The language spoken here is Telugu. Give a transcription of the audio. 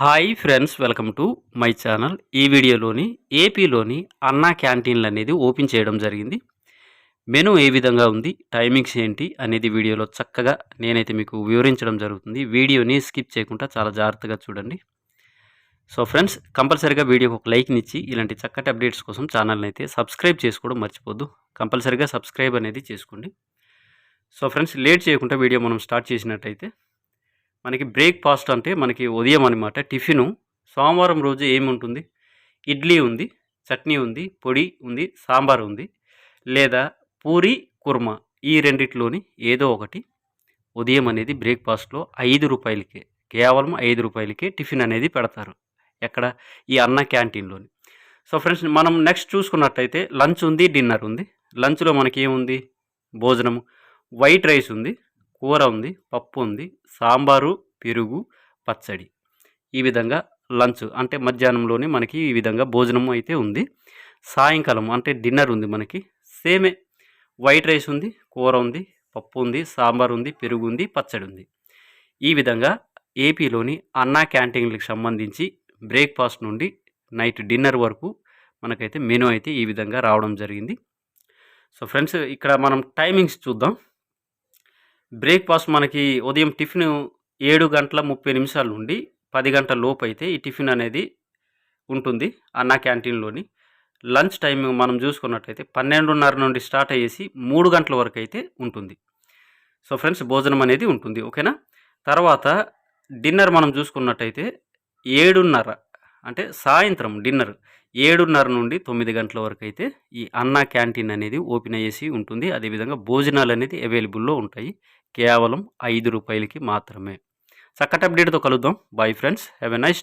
Hi friends welcome to my channel. ఈ వీడియోలోని ఏపీలోని అన్నా క్యాంటీన్లు అనేది ఓపెన్ చేయడం జరిగింది. మెను ఏ విధంగా ఉంది టైమింగ్స్ ఏంటి అనేది వీడియోలో చక్కగా నేనైతే మీకు వివరించడం జరుగుతుంది. వీడియోని స్కిప్ చేయకుండా చాలా జాగ్రత్తగా చూడండి. సో ఫ్రెండ్స్ కంపల్సరీగా వీడియోకి ఒక లైక్ని ఇచ్చి ఇలాంటి చక్కటి అప్డేట్స్ కోసం ఛానల్ని అయితే సబ్స్క్రైబ్ చేసుకోవడం మర్చిపోద్దు కంపల్సరీగా సబ్స్క్రైబ్ అనేది చేసుకోండి. సో ఫ్రెండ్స్ లేట్ చేయకుండా వీడియో మనం స్టార్ట్ చేసినట్టయితే మనకి బ్రేక్ఫాస్ట్ అంటే మనకి ఉదయం అనమాట టిఫిను. సోమవారం రోజు ఏముంటుంది? ఇడ్లీ ఉంది చట్నీ ఉంది పొడి ఉంది సాంబార్ ఉంది లేదా పూరి కుర్మా ఈ రెండిట్లోని ఏదో ఒకటి ఉదయం అనేది బ్రేక్ఫాస్ట్లో ఐదు రూపాయలకే కేవలం ఐదు రూపాయలకే టిఫిన్ అనేది పెడతారు. ఎక్కడ? ఈ అన్న క్యాంటీన్లోని. సో ఫ్రెండ్స్ మనం నెక్స్ట్ చూసుకున్నట్టయితే లంచ్ ఉంది డిన్నర్ ఉంది. లంచ్లో మనకి ఏముంది భోజనము. వైట్ రైస్ ఉంది. కూర ఉంది పప్పు ఉంది సాంబారు పెరుగు పచ్చడి. ఈ విధంగా లంచ్ అంటే మధ్యాహ్నంలోనే మనకి ఈ విధంగా భోజనం అయితే ఉంది. సాయంకాలం అంటే డిన్నర్ ఉంది మనకి. సేమే వైట్ రైస్ ఉంది కూర ఉంది పప్పు ఉంది సాంబార్ ఉంది పెరుగు ఉంది పచ్చడి ఉంది. ఈ విధంగా ఏపీలోని అన్నా క్యాంటీన్లకు సంబంధించి బ్రేక్ఫాస్ట్ నుండి నైట్ డిన్నర్ వరకు మనకైతే మెనూ అయితే ఈ విధంగా రావడం జరిగింది. సో ఫ్రెండ్స్ ఇక్కడ మనం టైమింగ్స్ చూద్దాం. బ్రేక్ఫాస్ట్ మనకి ఉదయం టిఫిన్ ఏడు గంటల ముప్పై నిమిషాల నుండి పది గంటల లోపు అయితే ఈ టిఫిన్ అనేది ఉంటుంది అన్న క్యాంటీన్లోని. లంచ్ టైం మనం చూసుకున్నట్టయితే పన్నెండున్నర నుండి స్టార్ట్ అయ్యేసి మూడు గంటల వరకు అయితే ఉంటుంది. సో ఫ్రెండ్స్ భోజనం అనేది ఉంటుంది ఓకేనా? తర్వాత డిన్నర్ మనం చూసుకున్నట్టయితే ఏడున్నర అంటే సాయంత్రం డిన్నర్ ఏడున్నర నుండి తొమ్మిది గంటల వరకు అయితే ఈ అన్నా క్యాంటీన్ అనేది ఓపెన్ అయ్యేసి ఉంటుంది. అదేవిధంగా భోజనాలు అనేది అవైలబుల్లో ఉంటాయి. కేవలం ఐదు రూపాయలకి మాత్రమే. చక్కటి అప్డేట్తో కలుద్దాం. Bye friends have a nice